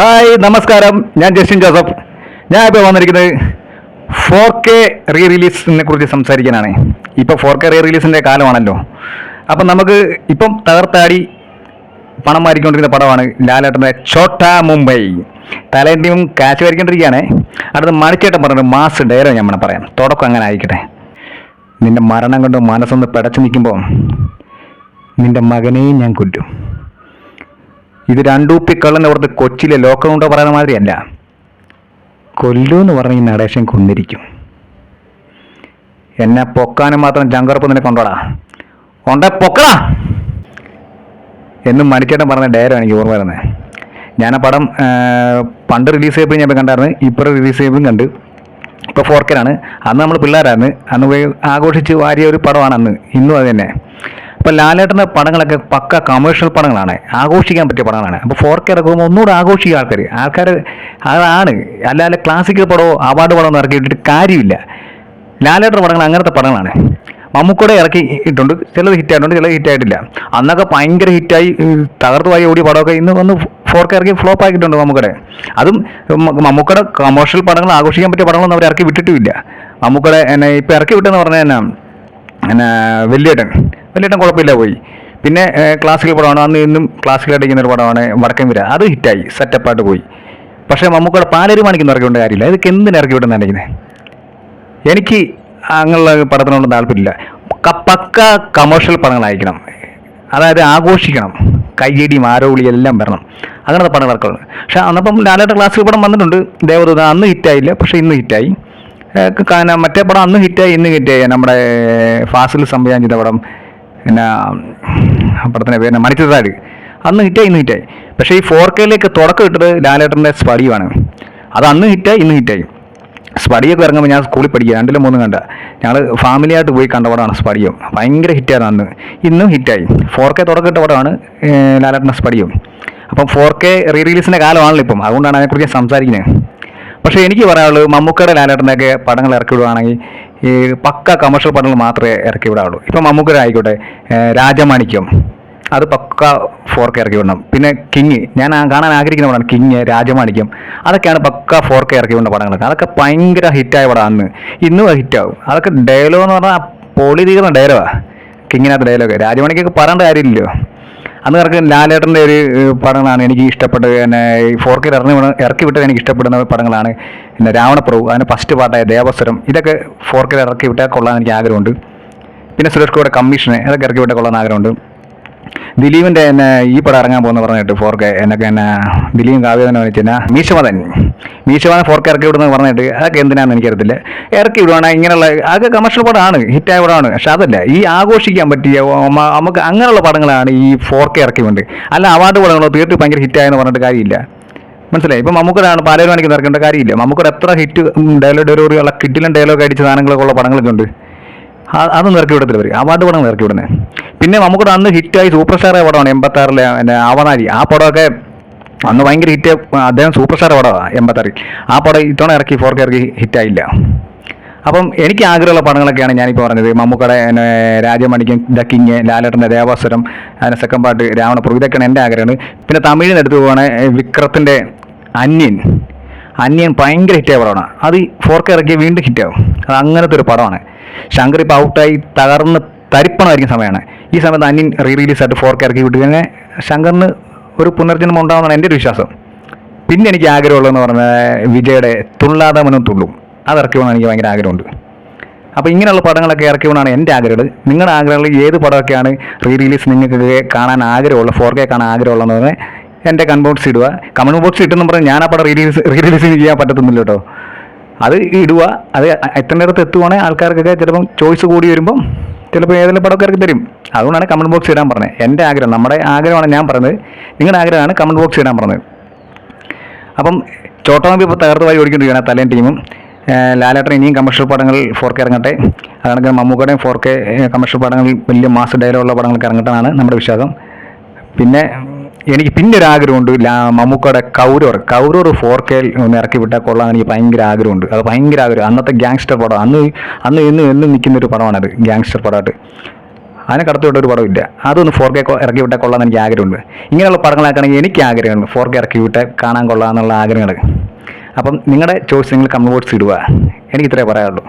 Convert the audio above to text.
Hi നമസ്കാരം. ഞാൻ Justin Joseph. ഞാൻ ഇപ്പോൾ വന്നിരിക്കുന്നത് ഫോർ കെ റീ റിലീസിനെ കുറിച്ച് സംസാരിക്കാനാണ്. ഇപ്പോൾ ഫോർ കെ റീ റിലീസിന്റെ കാലമാണല്ലോ. അപ്പം നമുക്ക് ഇപ്പം തകർത്താടി പണം മാറിക്കൊണ്ടിരിക്കുന്ന പടമാണ് ലാലേട്ടന്റെ ഛോട്ടാ മുംബൈ. തലേന്റെയും കാശ് വരയ്ക്കൊണ്ടിരിക്കുകയാണ് അടുത്ത് മണിച്ചേട്ടൻ പറഞ്ഞൊരു മാസ് ഡയറോ ഞാൻ വേണം പറയാം തുടക്കം അങ്ങനെ ആയിക്കട്ടെ. നിന്റെ മരണം കൊണ്ട് മനസ്സൊന്ന് പിടച്ചു നിൽക്കുമ്പോൾ നിന്റെ മകനെയും ഞാൻ കൊല്ലും. ഇത് രണ്ടൂപ്പി കള്ളൻ അവിടുത്തെ കൊച്ചിയിലെ ഉണ്ടോ പറയുന്ന മാതിരിയല്ല. കൊല്ലൂന്ന് പറഞ്ഞ ഈ നടേശൻ കൊന്നിരിക്കും. എന്നെ പൊക്കാനും മാത്രം ജങ്കറപ്പ് നിനക്ക് ഉണ്ടോടാ? കൊണ്ട പൊക്കടാ എന്നും മണിച്ചേട്ടൻ പറഞ്ഞ ഡയറാണ് എനിക്ക് ഓർമ്മ വരുന്നത്. ഞാൻ ആ പടം പണ്ട് റിലീസ് ചെയ്യപ്പോൾ ഞാൻ കണ്ടായിരുന്നു. ഇപ്പോൾ റിലീസ് ചെയ്യുമ്പോൾ കണ്ട്. ഇപ്പോൾ ഫോർക്കനാണ് അന്ന് നമ്മൾ പിള്ളേരായിരുന്നു. അന്ന് പോയി ആഘോഷിച്ച് വാരിയ ഒരു പടമാണ് അന്ന്. ഇന്നും അത് തന്നെ. അപ്പോൾ ലാലേട്ടന്റെ പടങ്ങളൊക്കെ പക്ക കമേഴ്ഷ്യൽ പടങ്ങളാണ്. ആഘോഷിക്കാൻ പറ്റിയ പടങ്ങളാണ്. അപ്പോൾ ഫോർ കെ ഇറക്കുമ്പോൾ ഒന്നുകൂടെ ആഘോഷിക്കുക ആൾക്കാർ ആൾക്കാർ അതാണ്. അല്ലാതെ ക്ലാസിക്കൽ പടമോ അവാർഡ് പടമോ ഒന്നും ഇറക്കിയിട്ടിട്ട് കാര്യമില്ല. ലാലേട്ടന്റെ പടങ്ങൾ അങ്ങനത്തെ പടങ്ങളാണ്. മമ്മൂക്കോടെ ഇറക്കി ഇട്ടുണ്ട് ചിലത് ഹിറ്റായിട്ടുണ്ട് ചിലത് ഹിറ്റ് ആയിട്ടില്ല. അന്നൊക്കെ ഭയങ്കര ഹിറ്റായി തകർത്തുമായി ഓടിയ പടമൊക്കെ ഇന്ന് വന്ന് കെ ഇറക്കി ഫ്ലോപ്പ് ആക്കിയിട്ടുണ്ട് മമ്മൂക്കടെ അതും മമ്മൂക്കടെ കമേഴ്ഷ്യൽ പടങ്ങൾ ആഘോഷിക്കാൻ പറ്റിയ പടങ്ങളൊന്നും അവർ ഇറക്കി വിട്ടിട്ടുമില്ല. മമ്മൂക്കടെ എന്നെ ഇപ്പം ഇറക്കി വിട്ടെന്ന് പറഞ്ഞാൽ എന്നാ വലിയേട്ടൻ. വലിയേട്ടൻ കുഴപ്പമില്ല പോയി. പിന്നെ ക്ലാസിക്കൽ പടമാണ്. അന്ന് ഇന്നും ക്ലാസിക്കൽ അടിക്കുന്ന ഒരു പടമാണ് വടക്കൻ വിര അത് ഹിറ്റായി. സെറ്റപ്പായിട്ട് പോയി. പക്ഷേ മമ്മൂക്കയുടെ പാലരി മാണിക്കൊന്നും ഇറക്കി വിട്ട കാര്യമില്ല. ഇതൊക്കെ എന്തിനു ഇറക്കി വിടുന്ന അടിക്കുന്നത് എനിക്ക് അങ്ങനെയുള്ള പടത്തിനോട് താല്പര്യമില്ല. പക്ക കമേഴ്ഷ്യൽ പടങ്ങളായിരിക്കണം. അതായത് ആഘോഷിക്കണം. കയ്യടിയും ആരോളി എല്ലാം വരണം. അങ്ങനത്തെ പടങ്ങൾ ഇറക്കണം പക്ഷേ അന്നപ്പം ലാലേട്ട ക്ലാസ്സിൽ പടം വന്നിട്ടുണ്ട്. ദേവദൂത അന്ന് ഹിറ്റായില്ല. പക്ഷേ ഇന്ന് ഹിറ്റായി. മറ്റേ പടം അന്ന് ഹിറ്റായി ഇന്ന് ഹിറ്റായി. നമ്മുടെ ഫാസിൽ സംവിധാനം ചെയ്ത പടം. പിന്നെ പടത്തിന്റെ പേര് മണിച്ചിട്ടാട് അന്ന് ഹിറ്റായി ഇന്ന് ഹിറ്റായി പക്ഷേ ഈ ഫോർ കെയിലേക്ക് തുടക്കം ഇട്ടത് ലാലേട്ടന്റെ സ്പടിയുമാണ്. അത് അന്ന് ഹിറ്റായി ഇന്ന് ഹിറ്റായി സ്പടിയൊക്കെ ഇറങ്ങുമ്പോൾ ഞാൻ സ്കൂളിൽ പഠിക്കുക രണ്ടിലും മൂന്നും കണ്ട. ഞങ്ങൾ ഫാമിലിയായിട്ട് പോയി കണ്ട പടമാണ് സ്പടിയും. ഭയങ്കര ഹിറ്റായിരുന്നു അന്ന്. ഇന്നും ഹിറ്റായി ഫോർ കെ തുടക്കമിട്ട പടമാണ് ലാലേട്ടന്റെ സ്പടിയും. അപ്പം ഫോർ കെ റീ റിലീസിന്റെ കാലമാണല്ലോ ഇപ്പം. അതുകൊണ്ടാണ് അതിനെക്കുറിച്ച് സംസാരിക്കുന്നത്. പക്ഷേ എനിക്ക് പറയാനുള്ളത് മമ്മൂക്കയുടെ ലാലേട്ടന്റെയൊക്കെ പടങ്ങൾ ഇറക്കി വിടുവാണെങ്കിൽ ഈ പക്ക കമേഴ്ഷ്യൽ പടങ്ങൾ മാത്രമേ ഇറക്കി വിടാവുള്ളൂ ഇപ്പം മമ്മൂക്കരായിക്കോട്ടെ രാജമാണിക്യം. അത് പക്ക ഫോർ കെ ഇറക്കി വിടണം. പിന്നെ കിങ് ഞാൻ കാണാൻ ആഗ്രഹിക്കുന്ന പടമാണ് കിങ് രാജമാണിക്യം. അതൊക്കെയാണ് പക്ക ഫോർ കെ ഇറക്കി വിടുന്ന പടങ്ങളൊക്കെ അതൊക്കെ ഭയങ്കര ഹിറ്റായ പടമാണ് ഇന്നും ഹിറ്റാവും അതൊക്കെ ഡയലോഗ് എന്ന് പറഞ്ഞാൽ പൊളി തീർന്ന ഡയലോഗാണ് കിങ്ങിനകത്ത് ഡയലോഗ് രാജമാണിക്കൊക്കെ പറയേണ്ട കാര്യമില്ലല്ലോ. അന്ന് ഇറക്കി ലാലേട്ടന്റെ ഒരു പടങ്ങളാണ് എനിക്ക് ഇഷ്ടപ്പെട്ടത്. പിന്നെ ഈ ഫോർ കെ ഇറങ്ങി ഇറക്കി വിട്ടത് എനിക്ക് ഇഷ്ടപ്പെടുന്ന പടങ്ങളാണ്. പിന്നെ രാവണപ്രഭു അതിന് ഫസ്റ്റ് പാട്ടായ ദേവസ്വരം ഇതൊക്കെ ഫോർ കെ ഇറക്കി വിട്ടാൽ കൊള്ളാൻ എനിക്ക് ആഗ്രഹമുണ്ട്. പിന്നെ സുരേഷ് ഗോയുടെ കമ്മീഷന് ഇതൊക്കെ ഇറക്കി വിട്ടാൽ കൊള്ളാൻ ആഗ്രഹമുണ്ട്. ദിലീപിന്റെ എന്നെ ഈ പടം ഇറങ്ങാൻ പോകുന്ന പറഞ്ഞിട്ട് ഫോർ കെ എന്നൊക്കെ എന്നെ ദിലീപ് കാവ്യ തന്നെ വെച്ചാൽ മീശമതൻ മീശമതൻ ഫോർ കെ ഇറക്കി വിടുന്നത് പറഞ്ഞിട്ട് അതൊക്കെ എന്തിനാന്ന് എനിക്കറിയത്തില്ല. ഇറക്കി വിടുവാണെങ്കിൽ ഇങ്ങനെയുള്ള അതൊക്കെ കമേഴ്ഷ്യൽ പടമാണ് ഹിറ്റായ പടമാണ്. പക്ഷെ അതല്ല ഈ ആഘോഷിക്കാൻ പറ്റിയ നമുക്ക് അങ്ങനെയുള്ള പടങ്ങളാണ് ഈ ഫോർ കെ ഇറക്കി അല്ല അവാർഡ് പടങ്ങളോ തീർത്ത് ഭയങ്കര ഹിറ്റായെന്ന് പറഞ്ഞിട്ട് കാര്യമില്ല. മനസ്സിലായി? ഇപ്പം മമ്മൂക്കടാണ് പാലൂർ നടക്കേണ്ട കാര്യമില്ല. നമുക്കൊരു എത്ര ഹിറ്റ് ഡയലോഗ് ഡെലിവറിയുള്ള കിഡിലും ഡയലോഗ് അടിച്ച സാധനങ്ങളൊക്കെ ഉള്ള പടങ്ങളൊക്കെ ഉണ്ട്. അതൊന്നും ഇറക്കി വിടത്തില്ല അവർ അവാർഡ് പടങ്ങൾ ഇറക്കി വിടുന്നത് പിന്നെ നമുക്ക് അന്ന് ഹിറ്റായി സൂപ്പർ സ്റ്റാറായ പടമാണ് എൺപത്താറിലെ എന്റെ അവനാരി ആ പടമൊക്കെ അന്ന് ഭയങ്കര ഹിറ്റ്. അദ്ദേഹം സൂപ്പർ സ്റ്റാർ പടമാണ് എൺപത്താറിൽ. ആ പടം ഇത്തവണ ഇറക്കി ഫോർ കെ ഇറക്കി ഹിറ്റായില്ല. അപ്പം എനിക്ക് ആഗ്രഹമുള്ള പടങ്ങളൊക്കെയാണ് ഞാനിപ്പോൾ പറഞ്ഞത്. മമ്മൂക്കടെ രാജമണിക്കൻ ദ കിങ് ലാലേട്ടന്റെ ദേവാസുരം അതിന്റെ സെക്കൻഡ് പാട്ട് രാവണപ്രഭു. ഇതൊക്കെയാണ് എന്റെ ആഗ്രഹമാണ് പിന്നെ തമിഴിൽ നിന്ന് എടുത്തു പോകുകയാണെങ്കിൽ വിക്രത്തിന്റെ അന്യൻ. അന്യൻ ഭയങ്കര ഹിറ്റായ പടമാണ്. അത് ഫോർ കെ ഇറക്കിയ വീണ്ടും ഹിറ്റാവും. അത് അങ്ങനത്തെ ഒരു പടമാണ്. ശങ്കർ ഇപ്പോൾ ഔട്ടായി തകർന്ന് തരിപ്പണമായിരിക്കും സമയമാണ്. ഈ സമയത്ത് അന്യൻ റീ റിലീസ് ആയിട്ട് ഫോർ കെ ഇറക്കി വിട്ടു. കഴിഞ്ഞാൽ ശങ്കറിന് ഒരു പുനർജന്മം ഉണ്ടാവുന്നതാണ് എന്റെ ഒരു വിശ്വാസം. പിന്നെ എനിക്ക് ആഗ്രഹമുള്ളതെന്ന് പറഞ്ഞാൽ വിജയുടെ തുള്ളാതെ മനം തുള്ളും. അത് ഇറക്കി എനിക്ക് ഭയങ്കര ആഗ്രഹമുണ്ട്. അപ്പോൾ ഇങ്ങനെയുള്ള പടങ്ങളൊക്കെ ഇറക്കി വേണമാണ് എന്റെ ആഗ്രഹങ്ങൾ നിങ്ങളുടെ ആഗ്രഹങ്ങളിൽ ഏത് പടമൊക്കെയാണ് റീ റിലീസ് നിങ്ങൾക്ക് കാണാൻ ആഗ്രഹമുള്ള ഫോർ കെ കാണാൻ ആഗ്രഹമുള്ളതെന്ന് പറഞ്ഞാൽ എന്റെ കൺബോക്സ് ഇടുക. കമൺ ബോക്സ് ഇട്ടെന്ന് പറഞ്ഞാൽ ഞാൻ ആ പടം റീ റിലീസ് റീ റിലീസ് ചെയ്യാൻ പറ്റത്തൊന്നുമില്ല കേട്ടോ. അത് ഇടുക അത് എത്തേണ്ട അടുത്ത് എത്തുവാണെങ്കിൽ ആൾക്കാർക്കൊക്കെ ചിലപ്പം ചോയ്സ് കൂടി വരുമ്പം ചിലപ്പോൾ ഏതെങ്കിലും പടമൊക്കെ ഇറക്കി തരും. അതുകൊണ്ടാണ് കമന്റ് ബോക്സ് ഇടാൻ പറഞ്ഞത്. എന്റെ ആഗ്രഹം നമ്മുടെ ആഗ്രഹമാണ് ഞാൻ പറഞ്ഞത്. നിങ്ങളുടെ ആഗ്രഹമാണ് കമന്റ് ബോക്സ് ഇടാൻ പറഞ്ഞത്. അപ്പം ചോട്ടോമ്പി ഇപ്പോൾ തകർത്ത് വാരി ഓടിക്കൊണ്ടിരിക്കുകയാണ് തലേൻ ടീമും ലാലേട്ടൻ ഇനിയും കമേഴ്ഷ്യൽ പടങ്ങൾ ഫോർ കെ ഇറങ്ങട്ടെ. അതാണെങ്കിൽ മമ്മൂക്കയുടെയും ഫോർ കെ കമേഴ്ഷ്യൽ പടങ്ങൾ വലിയ മാസ് ഡയലോഗുള്ള പടങ്ങളൊക്കെ ഇറങ്ങട്ടെന്നാണ് നമ്മുടെ വിശ്വാസം. പിന്നെ എനിക്ക് പിന്നെ ഒരു ആഗ്രഹമുണ്ട് മമ്മൂക്കയുടെ കൗരൂർ കൗരൂർ ഫോർ കെ ഒന്ന് ഇറക്കി വിട്ടാൽ കൊള്ളാൻ എനിക്ക് ഭയങ്കര ആഗ്രഹമുണ്ട്. അത് ഭയങ്കര ആഗ്രഹം. അന്നത്തെ ഗ്യാങ്സ്റ്റർ പടം. അന്ന് അന്ന് എന്നും എന്നും നിൽക്കുന്ന ഒരു പടമാണത് ഗ്യാങ്സ്റ്റർ പടമായിട്ട്. അതിനെ കടത്തിവിട്ട ഒരു പടമില്ല. അതൊന്ന് ഫോർ കെ ഇറക്കി വിട്ടാൽ കൊള്ളാൻ എനിക്ക് ആഗ്രഹമുണ്ട്. ഇങ്ങനെയുള്ള പടങ്ങളാക്കണമെങ്കിൽ എനിക്ക് ആഗ്രഹമുണ്ട് ഫോർ കെ ഇറക്കി വിട്ടാൽ കാണാൻ കൊള്ളാം എന്നുള്ള ആഗ്രഹങ്ങൾ അപ്പം നിങ്ങളുടെ ചോയ്സ് നിങ്ങൾ കമന്റ് ഇടുക. എനിക്ക് ഇത്രേ പറയാനുള്ളൂ.